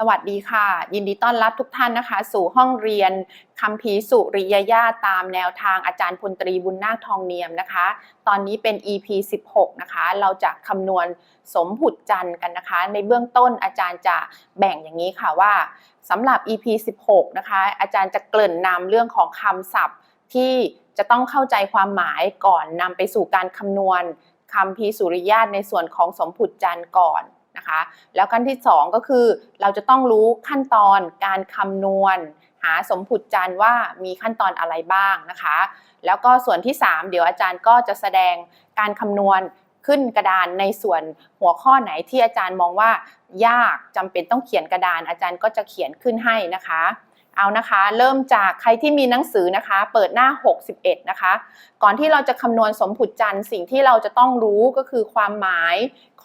สวัสดีค่ะ ยินดีต้อนรับทุกท่านนะคะ สู่ห้องเรียนคำพีสุริยญาตามแนวทางอาจารย์พลตรีบุญนาคทองเนียมนะคะ ตอนนี้เป็น EP 16 นะคะ เราจะคำนวณสมหุดจันทร์กันนะคะ ในเบื้องต้นอาจารย์จะแบ่งอย่างนี้ค่ะว่าสำหรับ EP 16 นะคะ อาจารย์จะเกริ่นนำเรื่องของคำศัพท์ที่จะต้องเข้าใจความหมายก่อนนำไปสู่การคำนวณคำพีสุริยาตในส่วนของสมผุดจันทร์ก่อน นะคะ แล้วขั้นที่ 2 ก็คือ เราจะต้องรู้ขั้นตอนการคำนวณ หาสมผุดจันว่ามีขั้นตอนอะไรบ้างนะคะ แล้วก็ส่วนที่ 3 เดี๋ยวอาจารย์ก็จะแสดงการคำนวณขึ้นกระดานในส่วนหัวข้อไหนที่อาจารย์มองว่า ยากจำเป็นต้องเขียนกระดาน อาจารย์ก็จะเขียนขึ้นให้นะคะ เอานะคะ เริ่มจากใครที่มีหนังสือนะคะ เปิดหน้า 61 นะคะ ก่อนที่เราจะคำนวณสมผุดจันทร์สิ่งที่เราจะต้องรู้ก็คือความหมาย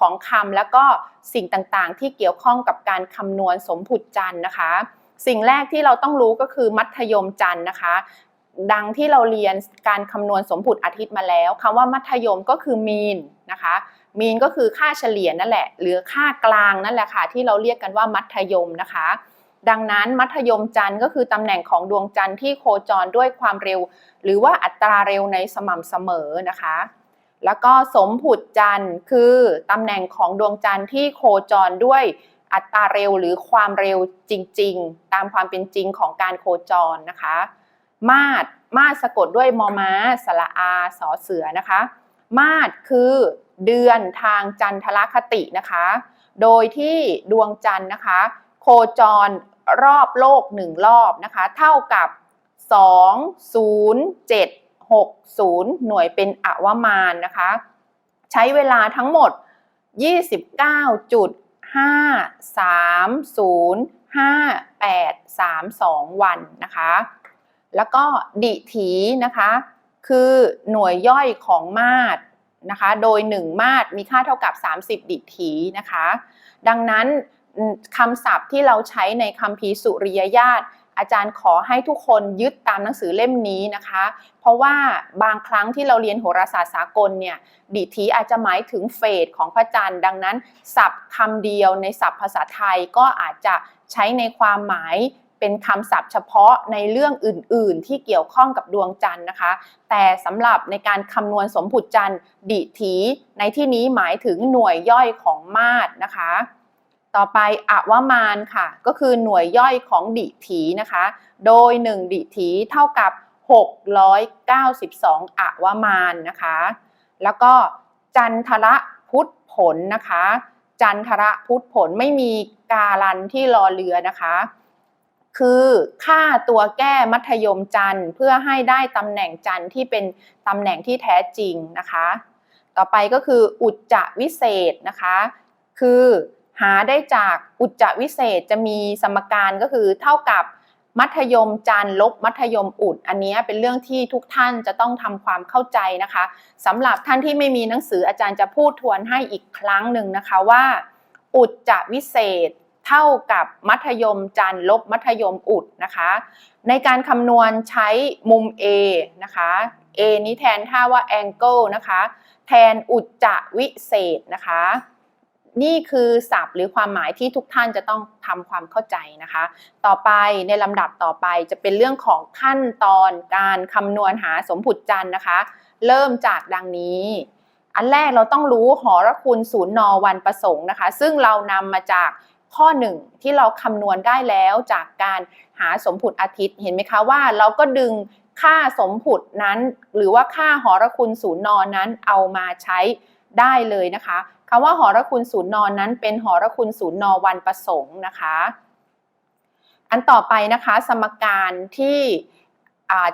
ของคำแล้วก็สิ่งต่างๆ ที่เกี่ยวข้องกับการคำนวณสมผุดจันนะคะ สิ่งแรกที่เราต้องรู้ก็คือมัธยมจันนะคะ ดังที่เราเรียนการคำนวณสมผุดอาทิตย์มาแล้วคำว่ามัธยมก็คือมีนนะคะมีนก็คือค่าเฉลี่ยนั่นแหละ หรือค่ากลางนั่นแหละค่ะ ที่เราเรียกกันว่ามัธยมนะคะ ดังนั้นมัธยมจันทร์ก็คือตำแหน่งของดวงจันทร์ที่โคจรด้วยความเร็ว หรือว่าอัตราเร็วในสม่ำเสมอนะคะ แล้วก็สมผุดจันทร์คือตำแหน่งของดวงจันทร์ที่โคจรด้วยอัตราเร็วหรือความเร็วจริง ๆ ตามความเป็นจริงของการโคจรนะคะ มาดมาดสะกดด้วยมอม้าสระอาสอเสือนะคะ มาดคือเดือนทางจันทรคตินะคะ โดยที่ดวงจันทร์นะคะ โคจรรอบโลกหนึ่งรอบนะคะ เท่ากับ 2 0 7 6 0 หน่วยเป็นอวมานนะคะ ใช้เวลาทั้งหมด 29.5305832 วันนะคะ แล้วก็ดิถีนะคะ คือหน่วยย่อยของมาตรนะคะ โดย 1 มาตรมีค่าเท่ากับ 30 ดิถีนะคะ ดังนั้นคำศัพท์ที่เราใช้ในคำพีสุริยญาติอาจารย์ขอให้ทุกคนยึดตามหนังสือเล่มนี้นะคะ เพราะว่าบางครั้งที่เราเรียนโหราศาสตร์สากลเนี่ยดิถีอาจจะหมายถึงเฟสของพระจันทร์ดังนั้น ศัพท์คำเดียวในศัพท์ภาษาไทยก็อาจจะใช้ในความหมายเป็นคำศัพท์เฉพาะในเรื่องอื่น ๆ ที่เกี่ยวข้องกับดวงจันทร์นะคะ แต่สำหรับในการคำนวณสมผุดจันทร์ดิถี ในที่นี้หมายถึงหน่วยย่อยของมาตรนะคะ ต่อไปอวมานค่ะ ก็คือหน่วยย่อยของดิถีนะคะ โดย 1 ดิถีเท่ากับ 692อวมานนะคะ แล้วก็จันทระพุทธผลนะคะ จันทระพุทธผลไม่มีการันที่รอเรือนะคะ คือค่าตัวแก้มัธยมจันเพื่อให้ได้ตำแหน่งจันที่เป็นตำแหน่งที่แท้จริงนะคะ ต่อไปก็คืออุจจวิเศษนะคะ คือหาได้จากอุจจวิเศษจะมีสมการก็คือเท่ากับ มัธยมจันลบมัธยมอุด อันนี้เป็นเรื่องที่ทุกท่านจะต้องทำความเข้าใจนะคะสำหรับท่านที่ไม่มีหนังสืออาจารย์จะพูดทวนให้อีกครั้งหนึ่งนะคะว่า อุดจจวิเศษเท่ากับมัธยมจันลบมัธยมอุดนะคะ ในการคำนวณใช้มุม A นะคะ A นี้แทนท่าว่า angle นะคะ แทนอุจจวิเศษนะคะ นี่คือศัพท์หรือความหมายที่ทุกท่านจะต้องทำความเข้าใจนะคะ ต่อไปในลำดับต่อไปจะเป็นเรื่องของขั้นตอนการคำนวณหาสมผุดจันทร์นะคะ เริ่มจากดังนี้ อันแรกเราต้องรู้หอระคุณศูนย์นวันประสงค์นะคะ ซึ่งเรานำมาจากข้อหนึ่งที่เราคำนวณได้แล้วจากการหาสมผุดอาทิตย์เห็นไหมคะว่าเราก็ดึงค่าสมผุดนั้น หรือว่าค่าหอระคุณศูนย์นอนนั้นเอามาใช้ได้เลยนะคะ คำว่าหอระคุณศูนย์นอนนั้นเป็นหอระคุณศูนย์นอวันประสงค์นะคะ อันต่อไปนะคะสมการที่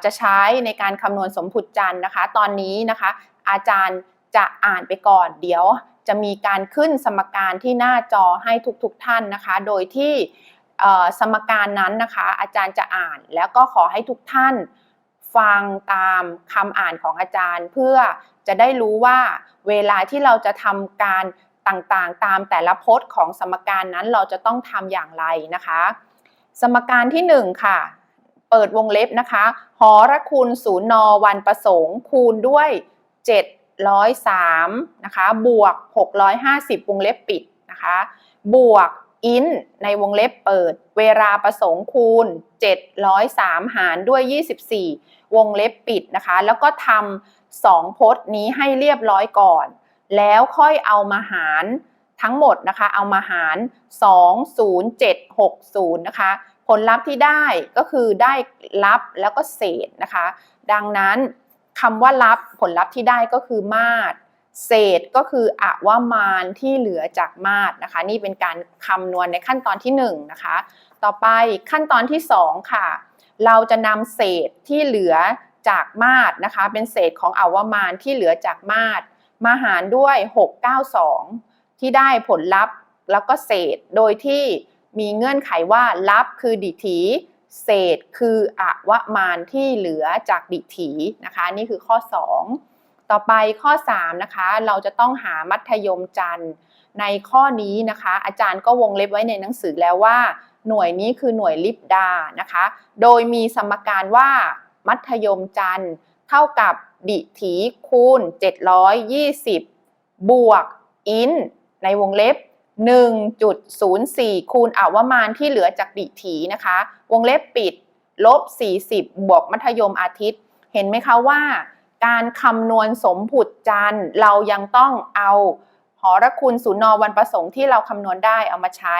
จะใช้ในการคำนวณสมผุดจันทร์นะคะ ตอนนี้นะคะ อาจารย์จะอ่านไปก่อน เดี๋ยวจะมีการขึ้นสมการที่หน้าจอให้ทุกๆทท่านนะคะ โดยที่สมการนั้นนะคะ อาจารย์จะอ่านแล้วก็ขอให้ทุกท่านฟังตามคำอ่านของอาจารย์เพื่อ จะได้รู้ว่าเวลาที่เราจะทำการต่างๆ ตามแต่ละพจน์ของสมการนั้นเราจะต้องทำอย่างไรนะคะ สมการที่ 1 ค่ะ เปิดวงเล็บนะคะหอระคูณศูนย์นวันประสงค์ คูณด้วย 703นะคะบวก 650 วงเล็บปิดนะคะบวกอินในวงเล็บเปิด เวลาประสงค์คูณ 703 หารด้วย 24 วงเล็บปิดนะคะ แล้วก็ทำ สองพจน์นี้ให้เรียบร้อยก่อน แล้วค่อยเอามาหารทั้งหมดนะคะ เอามาหาร 20760 นะคะ ผลลัพธ์ที่ได้ก็คือได้ลับแล้วก็เศษนะคะ ดังนั้นคำว่าลับผลลัพธ์ที่ได้ก็คือมาตรเศษก็คืออวามานที่เหลือจากมาตรนะคะ นี่เป็นการคำนวณในขั้นตอนที่1นงนะคะ ต่อไปขั้นตอนที่ 2 ค่ะ เราจะนำเศษที่เหลือ จากมาตรนะคะ เป็นเศษของอวมานที่เหลือจากมาตรมาหารด้วย 692 ที่ได้ผลลัพธ์แล้วก็เศษโดยที่มีเงื่อนไขว่าลับคือดิถีเศษคืออวมานที่เหลือจากดิถีนะคะ นี่คือข้อ 2 ต่อไปข้อ 3 นะคะ เราจะต้องหามัธยมจันทร์ในข้อนี้นะคะ อาจารย์ก็วงเล็บไว้ในหนังสือแล้วว่า หน่วยนี้คือหน่วยลิปดานะคะ โดยมีสมการว่า มัธยมจันทร์ เท่ากับดิถีคูณ 720 บวกอินในวงเล็บ 1.04 คูณอวมานที่เหลือจากดิถีนะคะ วงเล็บปิด ลบ 40 บวกมัธยมอาทิตย์ เห็นไหมคะว่า การคำนวณสมผุดจันทร์ เรายังต้องเอาหอระคูณศูนย์นอวันประสงค์ที่เราคำนวณได้เอามาใช้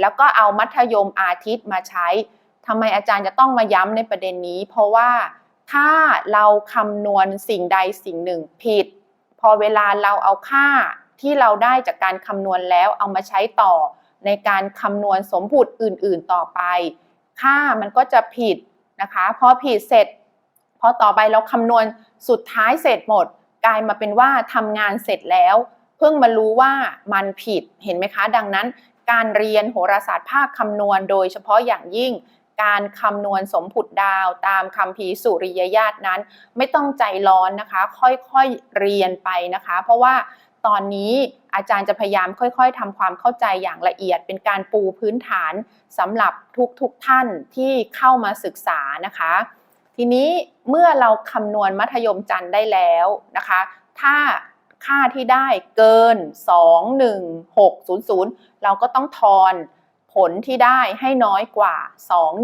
แล้วก็เอามัธยมอาทิตย์มาใช้ ทำไมอาจารย์จะต้องมาย้ำในประเด็นนี้ เพราะว่าถ้าเราคำนวณสิ่งใดสิ่งหนึ่งผิด พอเวลาเราเอาค่าที่เราได้จากการคำนวณแล้วเอามาใช้ต่อ ในการคำนวณสมผุดอื่น ๆต่อไป ค่ามันก็จะผิดนะคะพอผิดเสร็จ พอต่อไปเราคำนวณสุดท้ายเสร็จหมด กลายมาเป็นว่าทำงานเสร็จแล้วเพิ่งมารู้ว่ามันผิดเห็นไหมคะ ดังนั้น การเรียนโหราศาสตร์ภาคคำนวณโดยเฉพาะอย่างยิ่ง การคำนวณสมผุดดาวตามคำพีสุริยญาตินั้น ไม่ต้องใจร้อนนะคะ ค่อยๆเรียนไปนะคะ เพราะว่าตอนนี้อาจารย์จะพยายามค่อย ๆทำความเข้าใจอย่างละเอียด เป็นการปูพื้นฐานสำหรับทุกๆทท่านที่เข้ามาศึกษานะคะ ทีนี้เมื่อเราคำนวณมัธยมจันทร์ได้แล้วนะคะ ถ้าค่าที่ได้เกิน 21600 เราก็ต้องทอน ผลที่ได้ให้น้อยกว่า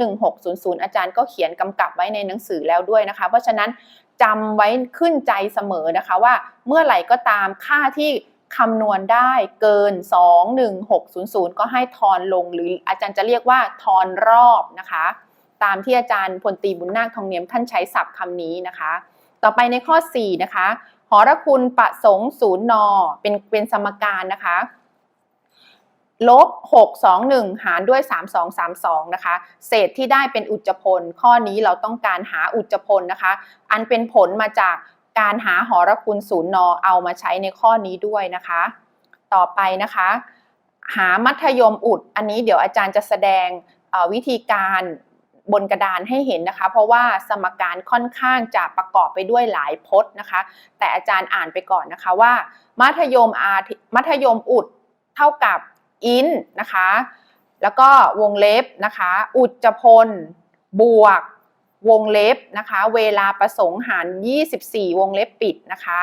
21600 อาจารย์ก็เขียนกำกับไว้ในหนังสือแล้วด้วยนะคะ เพราะฉะนั้นจำไว้ขึ้นใจเสมอนะคะว่าเมื่อไหร่ก็ตามค่าที่คำนวณได้เกิน 21600 ก็ให้ทอนลงหรืออาจารย์จะเรียกว่าทอนรอบนะคะ ตามที่อาจารย์พลตีบุญนาคทองเนียมท่านใช้ศัพท์คำนี้นะคะ ต่อไปในข้อ 4 นะคะหอระคุณประสงค์ศูนย์นอเป็นเป็นสมการนะคะ ลบ 621 หารด้วย 3232 นะคะ เศษที่ได้เป็นอุจจพล ข้อนี้เราต้องการหาอุจจพลนะคะ อันเป็นผลมาจากการหาหอระคุณศูนย์นอเอามาใช้ในข้อนี้ด้วยนะคะ ต่อไปนะคะ หามัธยมอุด อันนี้เดี๋ยวอาจารย์จะแสดงวิธีการบนกระดานให้เห็นนะคะ เพราะว่าสมการค่อนข้างจะประกอบไปด้วยหลายพจน์นะคะ แต่อาจารย์อ่านไปก่อนนะคะว่า มัธยมอามัธยมอุดเท่ากับ อินนะคะ แล้วก็วงเล็บนะคะ อุจจพล บวก วงเล็บนะคะ เวลาประสงค์หาร 24 วงเล็บปิดนะคะ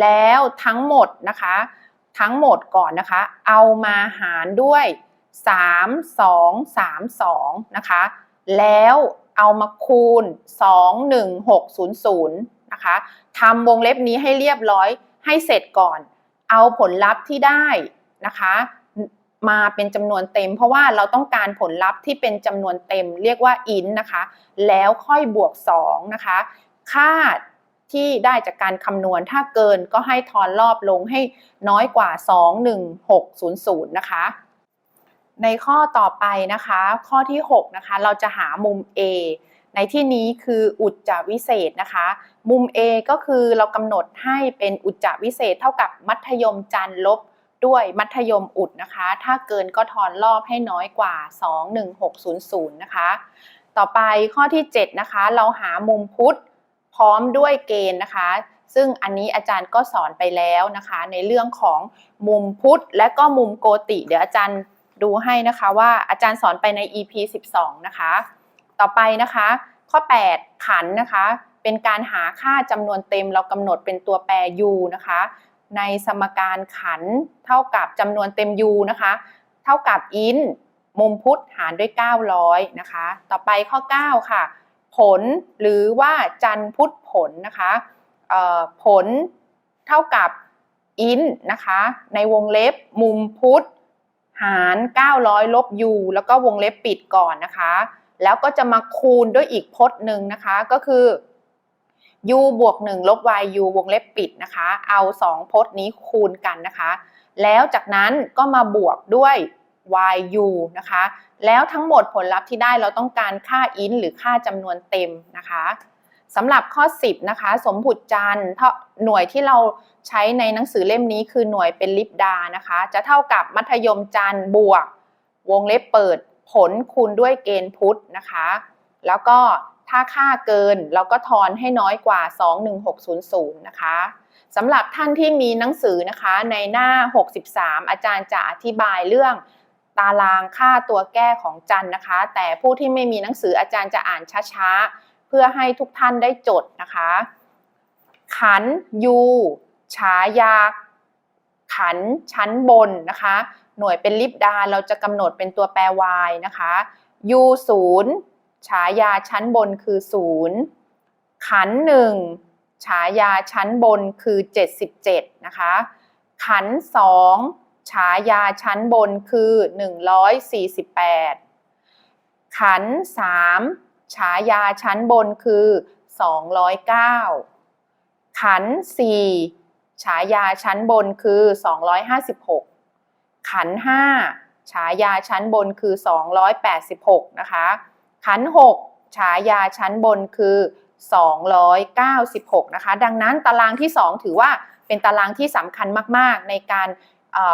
แล้วทั้งหมดนะคะ ทั้งหมดก่อนนะคะ เอามาหารด้วย 3 2 3 2 นะคะ แล้วเอามาคูณ 21600 นะคะทำวงเล็บนี้ให้เรียบร้อยให้เสร็จก่อน เอาผลลัพธ์ที่ได้นะคะ มาเป็นจำนวนเต็ม เพราะว่าเราต้องการผลลัพธ์ที่เป็นจำนวนเต็ม เรียกว่าอินนะคะ แล้วค่อยบวก2นะคะ ค่าที่ได้จากการคำนวณถ้าเกินก็ให้ทอนรอบลงให้น้อยกว่า 21600 นะคะ ในข้อต่อไปนะคะ ข้อที่ 6 นะคะ เราจะหามุม A ในที่นี้คืออุจจาวิเศษนะคะ มุม A ก็คือเรากำหนดให้เป็นอุจจาวิเศษเท่ากับมัธยมจันทร์ลบ ด้วยมัธยมอุดนะคะ ถ้าเกินก็ทอนรอบให้น้อยกว่า 21600 นะคะ ต่อไปข้อที่ 7 นะคะ เราหามุมพุทธพร้อมด้วยเกณฑ์นะคะ ซึ่งอันนี้อาจารย์ก็สอนไปแล้วนะคะ ในเรื่องของมุมพุทธและก็มุมโกติ เดี๋ยวอาจารย์ดูให้นะคะว่าอาจารย์สอนไปใน EP 12 นะคะ ต่อไปนะคะ ข้อ 8 ขันนะคะ เป็นการหาค่าจำนวนเต็มเรากำหนดเป็นตัวแปร u นะคะ ในสมการขันเท่ากับจำนวนเต็ม u นะคะ เท่ากับ in มุมพุทธหารด้วย 900 นะคะ ต่อไปข้อ 9 ค่ะ ผลหรือว่าจันพุทธผลนะคะเอ่อผลเท่ากับ in นะคะ ในวงเล็บมุมพุทธหาร 900 ลบ u แล้วก็วงเล็บปิดก่อนนะคะ แล้วก็จะมาคูณด้วยอีกพจน์หนึ่งนะคะ ก็คือ u บวก1ลบ yu วงเล็บปิดนะคะ เอา 2พจน์นี้คูณกันนะคะ แล้วจากนั้นก็มาบวกด้วย yu นะคะ แล้วทั้งหมดผลลัพธ์ที่ได้เราต้องการค่า int หรือค่าจำนวนเต็มนะคะสำหรับข้อ 10 นะคะ สมบุตจันทร์หน่วยที่เราใช้ในหนังสือเล่มนี้คือหน่วยเป็นลิปดานะคะ จะเท่ากับมัธยมจันทร์บวก วงเล็บเปิดผลคูณด้วยเกณฑ์พุทธนะคะ แล้วก็ ถ้าค่าเกินเราก็ทอนให้น้อยกว่า 21600 นะคะสำหรับท่านที่มีหนังสือนะคะในหน้า 63 อาจารย์จะอธิบายเรื่องตารางค่าตัวแก้ของจันนะคะ แต่ผู้ที่ไม่มีหนังสืออาจารย์จะอ่านช้าๆ เพื่อให้ทุกท่านได้จดนะคะ ขันยูฉายา ขันชั้นบนนะคะ หน่วยเป็นลิบดาเราจะกำหนดเป็นตัวแปร y นะคะ u 0 ฉายาชั้นบนคือ0ขัน1ฉายาชั้นบนคือ 77 นะคะ ขัน2ฉายาชั้นบนคือ 148 ขัน3ฉายาชั้นบนคือ 209 ขัน4ฉายาชั้นบนคือ 256 ขัน5ฉายาชั้นบนคือ 286 นะคะ ขัน6ฉายาชั้นบนคือ 296 นะคะ ดังนั้นตารางที่ 2 ถือว่าเป็นตารางที่สำคัญมาก ๆ ในการ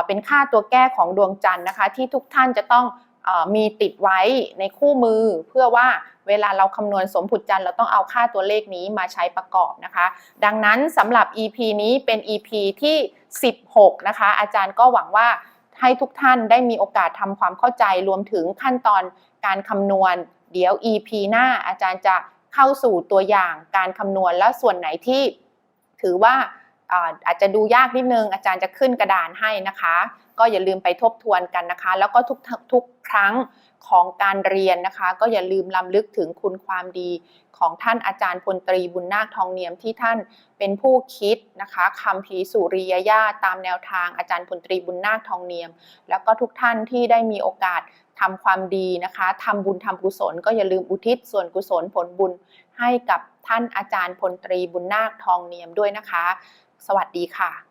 เป็นค่าตัวแก้ของดวงจันทร์นะคะ ที่ทุกท่านจะต้องอมีติดไว้ในคู่มือ เพื่อว่าเวลาเราคำนวณสมผุดจันทร์เราต้องเอาค่าตัวเลขนี้มาใช้ประกอบนะคะ ดังนั้นสำหรับ EP นี้เป็น EP ที่ 16 นะคะ อาจารย์ก็หวังว่าให้ทุกท่านได้มีโอกาสทำความเข้าใจรวมถึงขั้นตอนการคำนวณ เดี๋ยว EP หน้าอาจารย์จะเข้าสู่ตัวอย่างการคำนวณและส่วนไหนที่ถือว่าอาจจะดูยากนิดนึง อาจารย์จะขึ้นกระดานให้นะคะ ก็อย่าลืมไปทบทวนกันนะคะ แล้วก็ทุกทุกครั้งของการเรียนนะคะ ก็อย่าลืมลำลึกถึงคุณความดีของท่านอาจารย์พลตรีบุญนาคทองเนียมที่ท่านเป็นผู้คิดนะคะคำพีสุริยญาตามแนวทางอาจารย์พลตรีบุญนาคทองเนียม แล้วก็ทุกท่านที่ได้มีโอกาส ทำความดีนะคะทำบุญทำกุศล ก็อย่าลืมอุทิศส่วนกุศลผลบุญให้กับท่านอาจารย์พลตรีบุญนาคทองเนียมด้วยนะคะ สวัสดีค่ะ